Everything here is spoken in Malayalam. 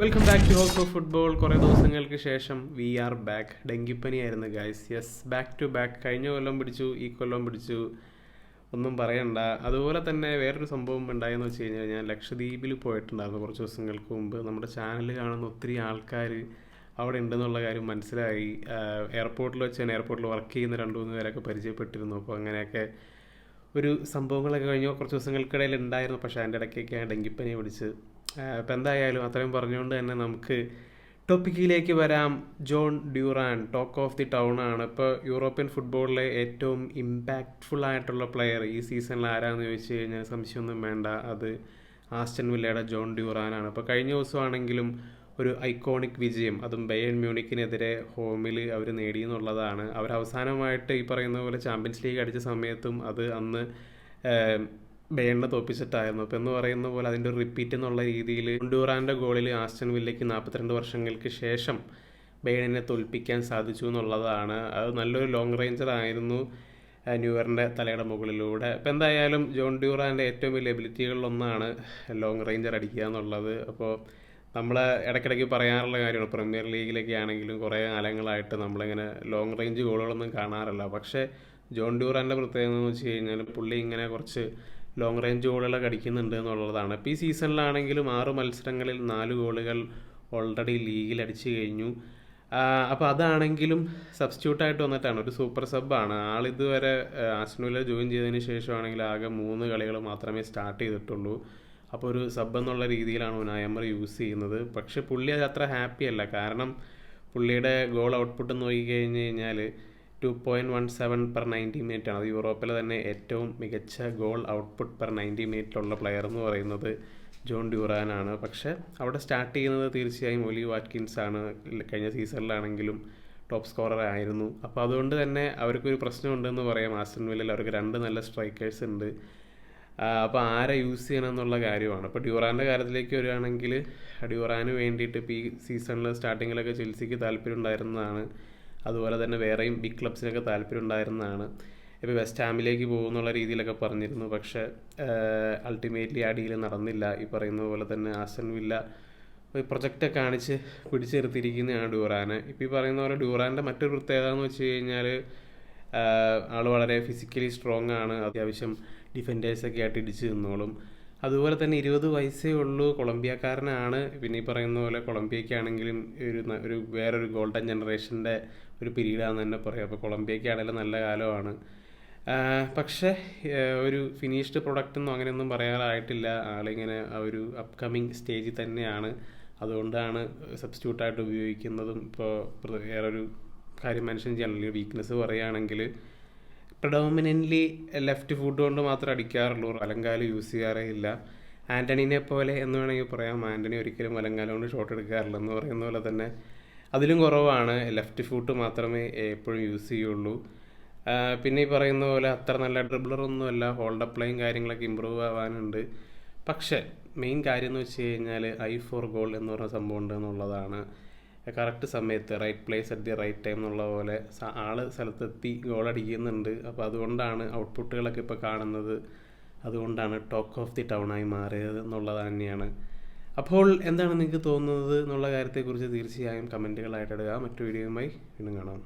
Welcome back to house of football കുറേ ദിവസങ്ങൾക്ക് ശേഷം we are back ഡെങ്കിപ്പനിയായിരുന്നു guys yes back to back കഴിഞ്ഞ കൊല്ലം പിടിച്ചു ഈ കൊല്ലം പിടിച്ചു. ഒന്നും പറയണ്ട. അതുപോലെ തന്നെ വേറൊരു സംഭവം ഉണ്ടായെന്ന് വെച്ച് കഴിഞ്ഞാൽ ഞാൻ ലക്ഷദ്വീപിൽ പോയിട്ടുണ്ടായിരുന്നു കുറച്ച് ദിവസങ്ങൾക്ക് മുമ്പ്. നമ്മുടെ ചാനൽ കാണുന്ന ഒത്തിരി ആൾക്കാർ അവിടെ ഉണ്ടെന്നുള്ള കാര്യം മനസ്സിലായി. എയർപോർട്ടിൽ വെച്ച് ഞാൻ എയർപോർട്ടിൽ വർക്ക് ചെയ്യുന്ന രണ്ട് മൂന്ന് പേരൊക്കെ പരിചയപ്പെട്ടിരുന്നു. അപ്പോൾ അങ്ങനെയൊക്കെ ഒരു സംഭവങ്ങളൊക്കെ കഴിഞ്ഞു. കുറച്ച് ദിവസങ്ങൾക്കിടയിൽ ഉണ്ടായിരുന്നു. പക്ഷേ അതിന്റെ ഇടയ്ക്കൊക്കെ ഡെങ്കിപ്പനി പിടിച്ച് അപ്പോൾ എന്തായാലും അത്രയും പറഞ്ഞുകൊണ്ട് തന്നെ നമുക്ക് ടോപ്പിക്കിലേക്ക് വരാം. John Duran talk of the town ആണ്. ഇപ്പോൾ യൂറോപ്യൻ ഫുട്ബോളിലെ ഏറ്റവും ഇമ്പാക്റ്റ്ഫുൾ ആയിട്ടുള്ള പ്ലെയർ ഈ സീസണിൽ ആരാന്ന് ചോദിച്ചു കഴിഞ്ഞാൽ സംശയമൊന്നും വേണ്ട. അത് ആസ്റ്റൻ വില്ലയുടെ ജോൺ ഡ്യൂറാനാണ്. അപ്പോൾ കഴിഞ്ഞ ദിവസമാണെങ്കിലും ഒരു ഐക്കോണിക് വിജയം അതും ബയൺ മ്യൂണിക്കിനെതിരെ ഹോമിൽ അവർ നേടി എന്നുള്ളതാണ്. അവർ അവസാനമായിട്ട് ഈ പറയുന്ന പോലെ ചാമ്പ്യൻസ് ലീഗ് അടിച്ച സമയത്തും അത് അന്ന് ബേണിനെ തോപ്പിച്ചിട്ടായിരുന്നു അപ്പോൾ എന്ന് പറയുന്ന പോലെ അതിന്റെ റിപ്പീറ്റ് എന്നുള്ള രീതിയിൽ ഡൂറാന്റെ ഗോളിൽ ആസ്റ്റൺ വില്ലയ്ക്ക് നാൽപ്പത്തിരണ്ട് വർഷങ്ങൾക്ക് ശേഷം ബേണിനെ തോൽപ്പിക്കാൻ സാധിച്ചു എന്നുള്ളതാണ്. അത് നല്ലൊരു ലോങ് റേഞ്ചർ ആയിരുന്നു ന്യൂയറിന്റെ തലയുടെ മുകളിലൂടെ. അപ്പോൾ എന്തായാലും ജോൺ ഡ്യൂറാന്റെ ഏറ്റവും വലിയ എബിലിറ്റികളിലൊന്നാണ് ലോങ് റേഞ്ചർ അടിക്കുക എന്നുള്ളത്. അപ്പോൾ നമ്മൾ ഇടയ്ക്കിടയ്ക്ക് പറയാറുള്ള കാര്യമാണ് പ്രീമിയർ ലീഗിലൊക്കെ ആണെങ്കിലും കുറേ കാലങ്ങളായിട്ട് നമ്മളിങ്ങനെ ലോങ് റേഞ്ച് ഗോളുകളൊന്നും കാണാറില്ല. പക്ഷേ ജോൺ ഡ്യൂറാന്റെ പ്രത്യേകത എന്ന് വെച്ച് കഴിഞ്ഞാൽ പുള്ളി ഇങ്ങനെ കുറച്ച് ലോങ് റേഞ്ച് ഗോളുകളൊക്കെ അടിക്കുന്നുണ്ട് എന്നുള്ളതാണ്. ഇപ്പോൾ ഈ സീസണിലാണെങ്കിലും ആറ് മത്സരങ്ങളിൽ നാല് ഗോളുകൾ ഓൾറെഡി ലീഗിൽ അടിച്ചു കഴിഞ്ഞു. അപ്പോൾ അതാണെങ്കിലും സബ്സ്റ്റിറ്റ്യൂട്ടായിട്ട് വന്നിട്ടാണ്. ഒരു സൂപ്പർ സബ്ബാണ് ആളിതുവരെ ആസ്നുവില ജോയിൻ ചെയ്തതിന് ശേഷമാണെങ്കിൽ ആകെ മൂന്ന് കളികൾ മാത്രമേ സ്റ്റാർട്ട് ചെയ്തിട്ടുള്ളൂ. അപ്പോൾ ഒരു സബ് എന്നുള്ള രീതിയിലാണ് ഉനായമ്മർ യൂസ് ചെയ്യുന്നത്. പക്ഷേ പുള്ളി അത് അത്ര ഹാപ്പി അല്ല. കാരണം പുള്ളിയുടെ ഗോൾ ഔട്ട്പുട്ട് നോക്കി കഴിഞ്ഞ് കഴിഞ്ഞാൽ two point one seven per ninety minute ആണ്. അത് യൂറോപ്പിലെ തന്നെ ഏറ്റവും മികച്ച ഗോൾ ഔട്ട്പുട്ട് പെർ നയന്റി മിനിറ്റിലുള്ള പ്ലെയർ എന്ന് പറയുന്നത് ജോൺ ഡ്യൂറാനാണ് പക്ഷേ അവിടെ സ്റ്റാർട്ട് ചെയ്യുന്നത് തീർച്ചയായും ഒലി വാറ്റ്കിൻസ് ആണ്. കഴിഞ്ഞ സീസണിലാണെങ്കിലും ടോപ്പ് സ്കോറർ ആയിരുന്നു. അപ്പോൾ അതുകൊണ്ട് തന്നെ അവർക്കൊരു പ്രശ്നമുണ്ടെന്ന് പറയാം. ആസ്റ്റൺ വില്ലിൽ അവർക്ക് രണ്ട് നല്ല സ്ട്രൈക്കേഴ്സ് ഉണ്ട്. അപ്പോൾ ആരെ യൂസ് ചെയ്യണം എന്നുള്ള കാര്യമാണ്. അപ്പോൾ ഡ്യൂറാന്റെ കാര്യത്തിലേക്ക് വരികയാണെങ്കിൽ ഡ്യൂറാന് വേണ്ടിയിട്ട് ഇപ്പോൾ ഈ സീസണിൽ സ്റ്റാർട്ടിങ്ങിലൊക്കെ ചെൽസിക്ക് താല്പര്യം ഉണ്ടായിരുന്നതാണ്. അതുപോലെ തന്നെ വേറെയും ബിഗ് ക്ലബ്സിനൊക്കെ താല്പര്യം ഉണ്ടായിരുന്നതാണ് ഇപ്പോൾ വെസ്റ്റ് ഹാമിലേക്ക് പോകുന്നുള്ള രീതിയിലൊക്കെ പറഞ്ഞിരുന്നു. പക്ഷേ അൾട്ടിമേറ്റ്ലി ആ ഡീൽ നടന്നില്ല. ഈ പറയുന്ന പോലെ തന്നെ ആസൻ വില്ല പ്രൊജക്റ്റ് കാണിച്ച് പിടിച്ചെടുത്തിരിക്കുന്നതാണ് ഡ്യൂറാന് ഇപ്പോൾ ഈ പറയുന്ന പോലെ ഡ്യൂറാന്റെ മറ്റൊരു പ്രത്യേകത എന്ന് വെച്ച് കഴിഞ്ഞാൽ ആൾ വളരെ ഫിസിക്കലി സ്ട്രോങ് ആണ്. അത്യാവശ്യം ഡിഫൻഡേഴ്സൊക്കെ ആയിട്ട് ഇടിച്ച് നിന്നോളും. അതുപോലെ തന്നെ ഇരുപത് വയസ്സേ ഉള്ളൂ കൊളംബിയക്കാരനാണ്. പിന്നെ ഈ പറയുന്ന പോലെ കൊളംബിയക്കാണെങ്കിലും ഒരു ഒരു വേറൊരു ഗോൾഡൻ ജനറേഷന്റെ ഒരു പീരീഡാന്ന് തന്നെ പറയാം. അപ്പോൾ കൊളംബിയക്കാണെങ്കിലും നല്ല കാലമാണ്. പക്ഷേ ഒരു ഫിനിഷ്ഡ് പ്രൊഡക്റ്റ് ഒന്നും അങ്ങനെയൊന്നും പറയാറായിട്ടില്ല. ആളിങ്ങനെ ആ ഒരു അപ്കമിങ് സ്റ്റേജിൽ തന്നെയാണ്. അതുകൊണ്ടാണ് സബ്സ്റ്റിറ്റ്യൂട്ടായിട്ട് ഉപയോഗിക്കുന്നതും. ഇപ്പോൾ വേറൊരു കാര്യം മെൻഷൻ ചെയ്യാനുള്ള വീക്ക്നെസ് പറയുകയാണെങ്കിൽ പ്രഡോമിനന്റ്ലി ലെഫ്റ്റ് ഫുഡ് കൊണ്ട് മാത്രം അടിക്കാറുള്ളൂ. വലങ്കാൽ യൂസ് ചെയ്യാറേ ഇല്ല ആന്റണീനെ പോലെ എന്ന് വേണമെങ്കിൽ പറയാം. ആന്റണി ഒരിക്കലും വലങ്കാല കൊണ്ട് ഷോട്ട് എടുക്കാറില്ല എന്ന് പറയുന്ന പോലെ തന്നെ അതിലും കുറവാണ്. ലെഫ്റ്റ് ഫുട്ട് മാത്രമേ എപ്പോഴും യൂസ് ചെയ്യുള്ളൂ. പിന്നെ ഈ പറയുന്ന പോലെ അത്ര നല്ല ഡ്രിബ്ലറൊന്നുമല്ല ഹോൾഡ് അപ്ലൈയും കാര്യങ്ങളൊക്കെ ഇമ്പ്രൂവ് ആവാനുണ്ട്. പക്ഷേ മെയിൻ കാര്യം എന്ന് വെച്ച് കഴിഞ്ഞാൽ ഐ ഫോർ ഗോൾ എന്ന് പറഞ്ഞ സംഭവം ഉണ്ട് എന്നുള്ളതാണ് കറക്റ്റ് സമയത്ത് right place at the right time എന്നുള്ള പോലെ ആൾ സ്ഥലത്തെത്തി ഗോൾ അടിക്കുന്നുണ്ട്. അപ്പോൾ അതുകൊണ്ടാണ് ഔട്ട്പുട്ടുകളൊക്കെ ഇപ്പോൾ കാണുന്നത്. അതുകൊണ്ടാണ് ടോക്ക് ഓഫ് ദി ടൗണായി മാറിയത് എന്നുള്ളത് തന്നെയാണ്. അപ്പോൾ എന്താണ് നിങ്ങൾക്ക് തോന്നുന്നത് എന്നുള്ള കാര്യത്തെക്കുറിച്ച് തീർച്ചയായും കമന്റുകളായിട്ട് ഇടുക. മറ്റു വീഡിയോയുമായി വീണ്ടും കാണാം.